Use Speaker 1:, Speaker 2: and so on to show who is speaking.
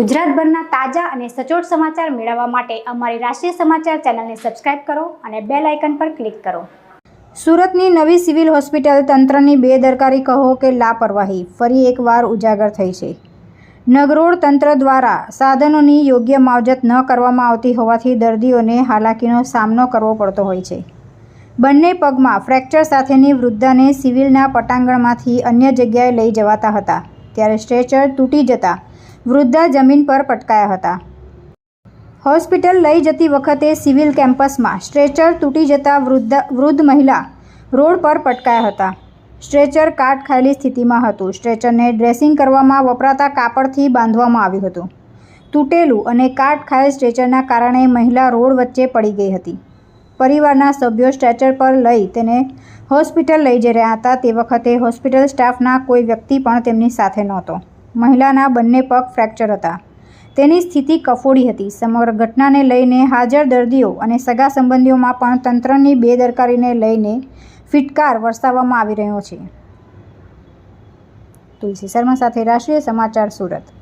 Speaker 1: ગુજરાતભરના તાજા અને સચોટ સમાચાર મેળવવા માટે અમારી રાષ્ટ્રીય સમાચાર ચેનલને સબસ્ક્રાઇબ કરો અને બેલ આઇકન પર ક્લિક કરો. સુરતની નવી સિવિલ હોસ્પિટલ તંત્રની બેદરકારી કહો કે લાપરવાહી, ફરી એકવાર ઉજાગર થઈ છે. નગરોળ તંત્ર દ્વારા સાધનોની યોગ્ય માવજત ન કરવામાં આવતી હોવાથી દર્દીઓને હાલાકીનો સામનો કરવો પડતો હોય છે. બંને પગમાં ફ્રેક્ચર સાથેની વૃદ્ધાને સિવિલના પટાંગણમાંથી અન્ય જગ્યાએ લઈ જવાતા હતા, ત્યારે સ્ટ્રેચર તૂટી જતા વૃદ્ધા જમીન પર પટકાયા હતા. હોસ્પિટલ લઈ જતી વખતે સિવિલ કેમ્પસમાં સ્ટ્રેચર તૂટી જતા વૃદ્ધ વૃદ્ધ મહિલા રોડ પર પટકાયા હતા. સ્ટ્રેચર કાટ ખાયેલી સ્થિતિમાં હતું. સ્ટ્રેચરને ડ્રેસિંગ કરવામાં વપરાતા કાપડથી બાંધવામાં આવ્યું હતું. તૂટેલું અને કાટ ખાયેલ સ્ટ્રેચરના કારણે મહિલા રોડ વચ્ચે પડી ગઈ હતી. પરિવારના સભ્યો સ્ટ્રેચર પર લઈ તેને હોસ્પિટલ લઈ જઈ રહ્યા હતા. તે વખતે હોસ્પિટલ સ્ટાફના કોઈ વ્યક્તિ પણ તેમની સાથે નહોતો. મહિલાના બંને પગ ફ્રેક્ચર હતા. તેની સ્થિતિ કફોડી હતી. સમગ્ર ઘટનાને લઈને હાજર દર્દીઓ અને સગા સંબંધીઓમાં પણ તંત્રની બેદરકારીને લઈને ફિટકાર વરસાવવામાં આવી રહ્યો છે. તુલસી શર્મા સાથે રાષ્ટ્રીય સમાચાર સુરત.